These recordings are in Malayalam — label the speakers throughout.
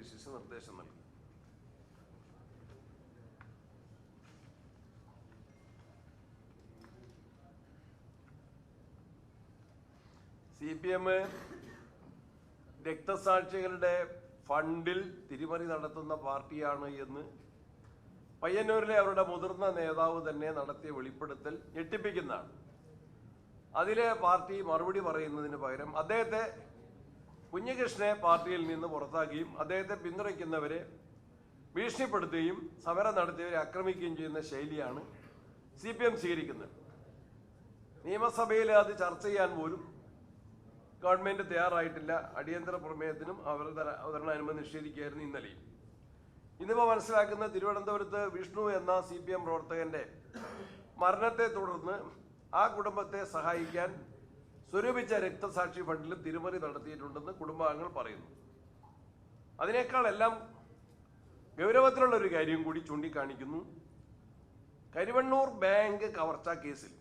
Speaker 1: പി സി സി നിർദ്ദേശം നൽകി. സി പി എം രക്തസാക്ഷികളുടെ ഫണ്ടിൽ തിരിമറി നടത്തുന്ന പാർട്ടിയാണ് എന്ന് പയ്യന്നൂരിലെ അവരുടെ മുതിർന്ന നേതാവ് തന്നെ നടത്തിയ വെളിപ്പെടുത്തൽ ഞെട്ടിപ്പിക്കുന്നതാണ്. അതിലെ പാർട്ടി മറുപടി പറയുന്നതിന് പകരം അദ്ദേഹത്തെ കുഞ്ഞികൃഷ്ണനെ പാർട്ടിയിൽ നിന്ന് പുറത്താക്കുകയും അദ്ദേഹത്തെ പിന്തുണയ്ക്കുന്നവരെ ഭീഷണിപ്പെടുത്തുകയും സമരം നടത്തിയവരെ ആക്രമിക്കുകയും ചെയ്യുന്ന ശൈലിയാണ് സി പി എം സ്വീകരിക്കുന്നത്. നിയമസഭയിൽ അത് ചർച്ച ചെയ്യാൻ പോലും ഗവൺമെന്റ് തയ്യാറായിട്ടില്ല. അടിയന്തര പ്രമേയത്തിനും അവരുടെ അവതരണ അനുമതി നിഷേധിക്കുകയായിരുന്നു ഇന്നലെയും. ഇന്നിപ്പോൾ മനസ്സിലാക്കുന്ന തിരുവനന്തപുരത്ത് വിഷ്ണു എന്ന സി പി എം പ്രവർത്തകന്റെ മരണത്തെ തുടർന്ന് ആ കുടുംബത്തെ സഹായിക്കാൻ സ്വരൂപിച്ച രക്തസാക്ഷി ഫണ്ടിലും തിരുമറി നടത്തിയിട്ടുണ്ടെന്ന് കുടുംബാംഗങ്ങൾ പറയുന്നു. അതിനേക്കാൾ എല്ലാം ഗൗരവത്തിലുള്ള ഒരു കാര്യം കൂടി ചൂണ്ടിക്കാണിക്കുന്നു. കരിവണ്ണൂർ ബാങ്ക് കവർച്ച കേസിൽ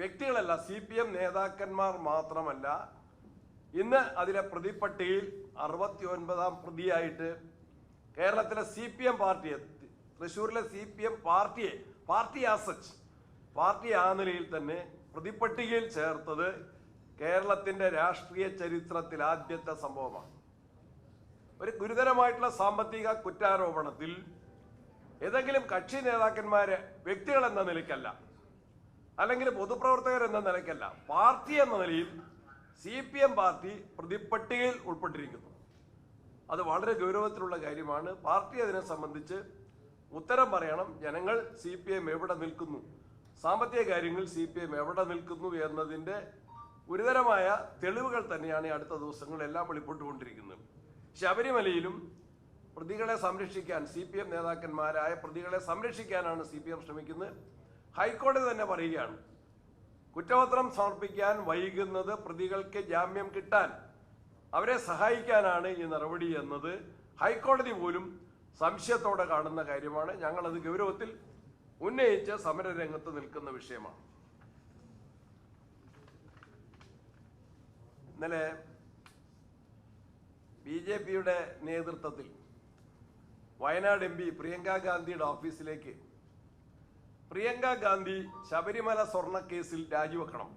Speaker 1: വ്യക്തികളല്ല സി പി എം നേതാക്കന്മാർ മാത്രമല്ല ഇന്ന് അതിലെ പ്രതിപ്പട്ടികയിൽ അറുപത്തി ഒൻപതാം പ്രതിയായിട്ട് കേരളത്തിലെ സി പി എം പാർട്ടിയെ തൃശ്ശൂരിലെ സി പി എം പാർട്ടിയെ പാർട്ടി ആസച്ച് പാർട്ടി ആ നിലയിൽ തന്നെ പ്രതിപ്പട്ടികയിൽ ചേർത്തത് കേരളത്തിന്റെ രാഷ്ട്രീയ ചരിത്രത്തിൽ ആദ്യത്തെ സംഭവമാണ്. ഒരു ഗുരുതരമായിട്ടുള്ള സാമ്പത്തിക കുറ്റാരോപണത്തിൽ ഏതെങ്കിലും കക്ഷി നേതാക്കന്മാരെ വ്യക്തികൾ എന്ന നിലയ്ക്കല്ല അല്ലെങ്കിൽ പൊതുപ്രവർത്തകർ എന്ന നിലയ്ക്കല്ല പാർട്ടി എന്ന നിലയിൽ സി പി എം പാർട്ടി പ്രതിപ്പട്ടികയിൽ ഉൾപ്പെട്ടിരിക്കുന്നു. അത് വളരെ ഗൗരവത്തിലുള്ള കാര്യമാണ്. പാർട്ടി അതിനെ സംബന്ധിച്ച് ഉത്തരം പറയണം. ജനങ്ങൾ സി പി എം എവിടെ നിൽക്കുന്നു? സാമ്പത്തിക കാര്യങ്ങളിൽ സി പി എം എവിടെ നിൽക്കുന്നു എന്നതിന്റെ ഗുരുതരമായ തെളിവുകൾ തന്നെയാണ് ഈ അടുത്ത ദിവസങ്ങളെല്ലാം വെളിപ്പെട്ടുകൊണ്ടിരിക്കുന്നത്. ശബരിമലയിലും പ്രതികളെ സംരക്ഷിക്കാൻ സി പി എം നേതാക്കന്മാരായ പ്രതികളെ സംരക്ഷിക്കാനാണ് സി പി എം ശ്രമിക്കുന്നത്. ഹൈക്കോടതി തന്നെ പറയുകയാണ് കുറ്റപത്രം സമർപ്പിക്കാൻ വൈകുന്നത് പ്രതികൾക്ക് ജാമ്യം കിട്ടാൻ. അവരെ സഹായിക്കാനാണ് ഈ നടപടി എന്നത്. ഹൈക്കോടതി പോലും സംശയത്തോടെ കാണുന്ന കാര്യമാണ്. ഞങ്ങളത് ഗൗരവത്തിൽ ഉന്നയിച്ച് സമരരംഗത്ത് നിൽക്കുന്ന വിഷയമാണ്. ഇന്നലെ ബി ജെ പിയുടെ നേതൃത്വത്തിൽ വയനാട് എം പി പ്രിയങ്ക ഗാന്ധിയുടെ ഓഫീസിലേക്ക് പ്രിയങ്ക ഗാന്ധി ശബരിമല സ്വർണക്കേസിൽ രാജിവെക്കണം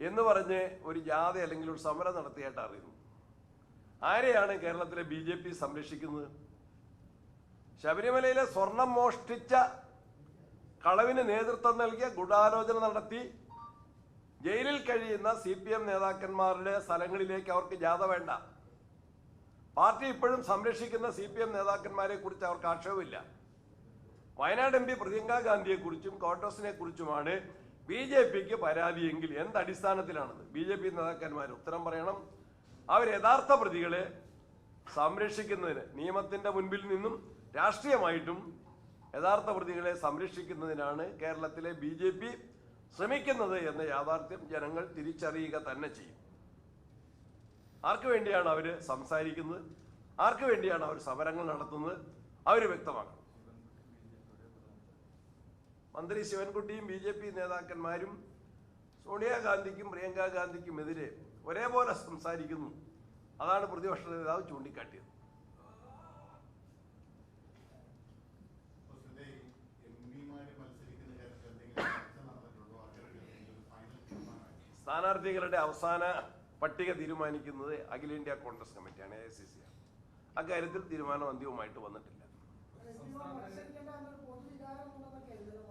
Speaker 1: എന്ന് പറഞ്ഞ് ഒരു ജാഥ അല്ലെങ്കിൽ ഒരു സമരം നടത്തിയായിട്ട് അറിയുന്നു. ആരെയാണ് കേരളത്തിലെ ബി ജെ പി സംരക്ഷിക്കുന്നത്? ശബരിമലയിലെ സ്വർണം മോഷ്ടിച്ച കളവിന് നേതൃത്വം നൽകിയ ഗൂഢാലോചന നടത്തി. ജയിലിൽ കഴിയുന്ന സി പി എം നേതാക്കന്മാരുടെ സ്ഥലങ്ങളിലേക്ക് അവർക്ക് ജാഥ വേണ്ട. പാർട്ടി ഇപ്പോഴും സംരക്ഷിക്കുന്ന സി പി എം നേതാക്കന്മാരെ കുറിച്ച് അവർക്ക് ആക്ഷേപമില്ല. വയനാട് എം പി പ്രിയങ്ക ഗാന്ധിയെ കുറിച്ചും കോൺഗ്രസിനെ കുറിച്ചുമാണ് ബി ജെ പിക്ക് പരാതിയെങ്കിൽ എന്ത് അടിസ്ഥാനത്തിലാണത് ബി ജെ പി നേതാക്കന്മാർ ഉത്തരം പറയണം. അവർ യഥാർത്ഥ പ്രതികളെ സംരക്ഷിക്കുന്നതിന് നിയമത്തിന്റെ മുൻപിൽ നിന്നും രാഷ്ട്രീയമായിട്ടും യഥാർത്ഥ പ്രതികളെ സംരക്ഷിക്കുന്നതിനാണ് കേരളത്തിലെ ബി ജെ പി ശ്രമിക്കുന്നത് എന്ന യാഥാർത്ഥ്യം ജനങ്ങൾ തിരിച്ചറിയുക തന്നെ ചെയ്യും. ആർക്കു വേണ്ടിയാണ് അവർ സംസാരിക്കുന്നത്? ആർക്കു വേണ്ടിയാണ് അവർ സമരങ്ങൾ നടത്തുന്നത്? അവർ വ്യക്തമാക്കണം. മന്ത്രി ശിവൻകുട്ടിയും ബി ജെ പി നേതാക്കന്മാരും സോണിയാഗാന്ധിക്കും പ്രിയങ്കാ ഗാന്ധിക്കും എതിരെ ഒരേപോലെ സംസാരിക്കുന്നു. അതാണ് പ്രതിപക്ഷ നേതാവ് ചൂണ്ടിക്കാട്ടിയത്. സ്ഥാനാർത്ഥികളുടെ അവസാന പട്ടിക തീരുമാനിക്കുന്നത് അഖിലേന്ത്യാ കോൺഗ്രസ് കമ്മിറ്റിയാണ് എ സി സി സി അക്കാര്യത്തിൽ തീരുമാനം അന്തിമമായിട്ട് വന്നിട്ടില്ല.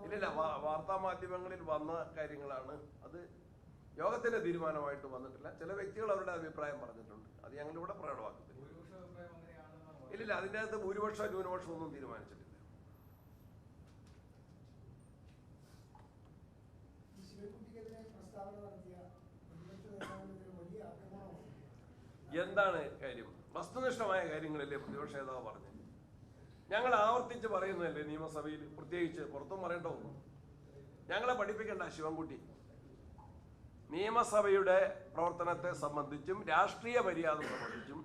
Speaker 1: ഇല്ലില്ല വാർത്താ മാധ്യമങ്ങളിൽ വന്ന കാര്യങ്ങളാണ്. അത് യോഗത്തിന്റെ തീരുമാനമായിട്ട് വന്നിട്ടില്ല. ചില വ്യക്തികൾ അവരുടെ അഭിപ്രായം പറഞ്ഞിട്ടുണ്ട്. അത് ഞങ്ങളിവിടെ പ്രകടമാക്കുന്നില്ല ഇല്ലില്ല അതിന്റെ അകത്ത് ഭൂരിപക്ഷം ന്യൂനപക്ഷം ഒന്നും തീരുമാനിച്ചിട്ടില്ല.
Speaker 2: പ്രസ്താവന നടത്തിയ പ്രതിപക്ഷ നേതാവിനെതിരെ വലിയ ആക്രമണമാണ്
Speaker 1: എന്താണ് കാര്യം? വസ്തുനിഷ്ഠമായ കാര്യങ്ങളല്ലേ പ്രതിപക്ഷ നേതാവ് പറഞ്ഞു? ഞങ്ങൾ ആവർത്തിച്ച് പറയുന്നതല്ലേ നിയമസഭയിൽ? പ്രത്യേകിച്ച് പുറത്തും പറയേണ്ട ഒന്നും. ഞങ്ങളെ പഠിപ്പിക്കേണ്ട ശിവൻകുട്ടി. നിയമസഭയുടെ പ്രവർത്തനത്തെ സംബന്ധിച്ചും രാഷ്ട്രീയ മര്യാദ സംബന്ധിച്ചും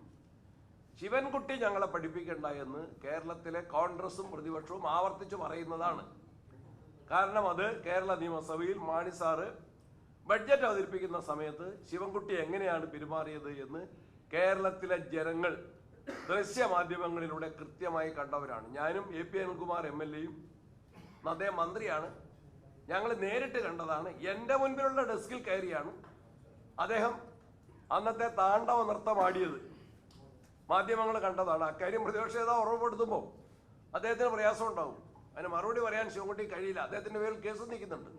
Speaker 1: ശിവൻകുട്ടി ഞങ്ങളെ പഠിപ്പിക്കേണ്ട എന്ന് കേരളത്തിലെ കോൺഗ്രസും പ്രതിപക്ഷവും ആവർത്തിച്ച് പറയുന്നതാണ്. കാരണം അത് കേരള നിയമസഭയിൽ മാണി സാറ് ബഡ്ജറ്റ് അവതരിപ്പിക്കുന്ന സമയത്ത് ശിവൻകുട്ടി എങ്ങനെയാണ് പെരുമാറിയത് എന്ന് കേരളത്തിലെ ജനങ്ങൾ ദൃശ്യമാധ്യമങ്ങളിലൂടെ കൃത്യമായി കണ്ടവരാണ്. ഞാനും A P Anilkumar M L എയും അദ്ദേഹം മന്ത്രിയാണ്. ഞങ്ങൾ നേരിട്ട് കണ്ടതാണ്. എന്റെ മുൻപിലുള്ള ഡെസ്കിൽ കയറിയാണ് അദ്ദേഹം അന്നത്തെ താണ്ഡവ നൃത്തമാടിയത്. മാധ്യമങ്ങൾ കണ്ടതാണ്. അക്കാര്യം പ്രതിപക്ഷ നേതാവ് ഉറവപ്പെടുത്തുമ്പോൾ അദ്ദേഹത്തിന് പ്രയാസം ഉണ്ടാവും. അതിന് മറുപടി പറയാൻ ശിവൻകുട്ടി കഴിയില്ല. അദ്ദേഹത്തിന്റെ പേരിൽ കേസ് നീക്കുന്നുണ്ട്.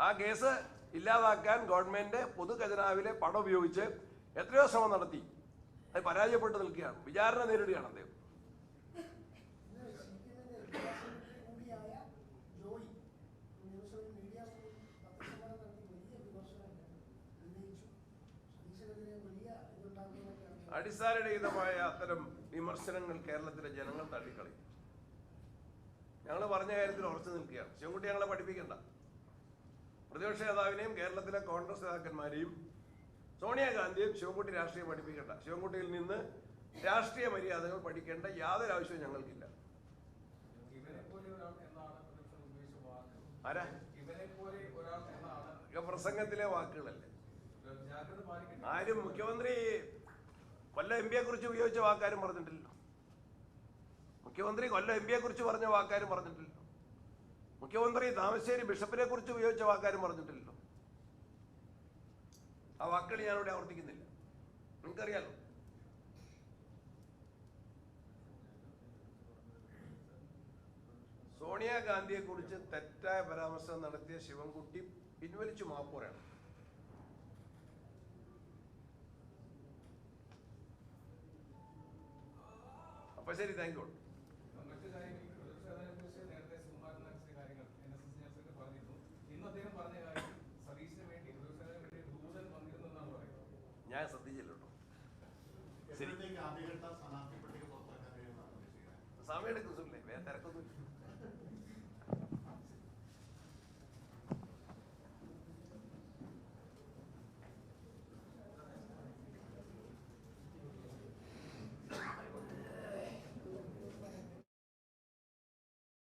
Speaker 1: ആ കേസ് ഇല്ലാതാക്കാൻ ഗവൺമെന്റ് പൊതുഖജനാവിലെ പണം ഉപയോഗിച്ച് എത്രയോ ശ്രമം നടത്തി. അത് പരാജയപ്പെട്ട് നിൽക്കുകയാണ്. വിചാരണ നേരിടുകയാണ് അദ്ദേഹം. അടിസ്ഥാനരഹിതമായ അത്തരം വിമർശനങ്ങൾ കേരളത്തിലെ ജനങ്ങൾ തള്ളിക്കളയും. ഞങ്ങൾ പറഞ്ഞ കാര്യത്തിൽ ഉറച്ചു നിൽക്കുകയാണ്. ശിവൻകുട്ടി ഞങ്ങളെ പഠിപ്പിക്കണ്ട. പ്രതിപക്ഷ നേതാവിനെയും കേരളത്തിലെ കോൺഗ്രസ് നേതാക്കന്മാരെയും സോണിയാഗാന്ധിയും ശിവൻകുട്ടി രാഷ്ട്രീയം പഠിപ്പിക്കേണ്ട. ശിവൻകുട്ടിയിൽ നിന്ന് രാഷ്ട്രീയ മര്യാദകൾ പഠിക്കേണ്ട യാതൊരു ആവശ്യവും ഞങ്ങൾക്കില്ല. ആരാ? പ്രസംഗത്തിലെ വാക്കുകളല്ലേ? ആരും മുഖ്യമന്ത്രി കൊല്ലം എം പിയെ കുറിച്ച് ഉപയോഗിച്ച വാക്കാരും പറഞ്ഞിട്ടില്ലല്ലോ. മുഖ്യമന്ത്രി കൊല്ലം എം പിയെ കുറിച്ച് പറഞ്ഞ വാക്കാരും പറഞ്ഞിട്ടില്ലല്ലോ. മുഖ്യമന്ത്രി താമശ്ശേരി ബിഷപ്പിനെ കുറിച്ച് ഉപയോഗിച്ച വാക്കാരും പറഞ്ഞിട്ടില്ലല്ലോ. ആ വാക്കുകൾ ഞാനിവിടെ ആവർത്തിക്കുന്നില്ല. നിങ്ങൾക്കറിയാലോ? സോണിയാഗാന്ധിയെ കുറിച്ച് തെറ്റായ പരാമർശം നടത്തിയ ശിവൻകുട്ടി പിൻവലിച്ചു മാപ്പ് പറയണം അപ്പൊ ശരി താങ്ക് യു ഞാൻ ശ്രദ്ധിച്ചില്ല കേട്ടോ ശരി സമയം എടുക്കുന്നില്ലേ വേറെ തിരക്കൊന്നുമില്ല.